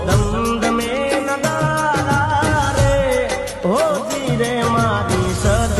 ધમધમે નદારા રે હો ધીરે મારી સદી